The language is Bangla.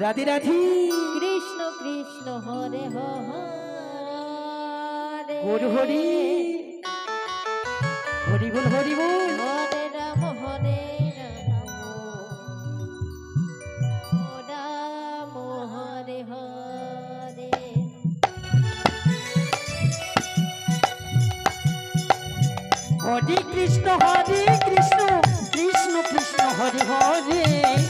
রাধে রাধি। কৃষ্ণ কৃষ্ণ হরে হরে হরি হরি। হরি বল হরি বল। হরে রাম হরে। হরে কৃষ্ণ হরে কৃষ্ণ। কৃষ্ণ কৃষ্ণ হরে হরে।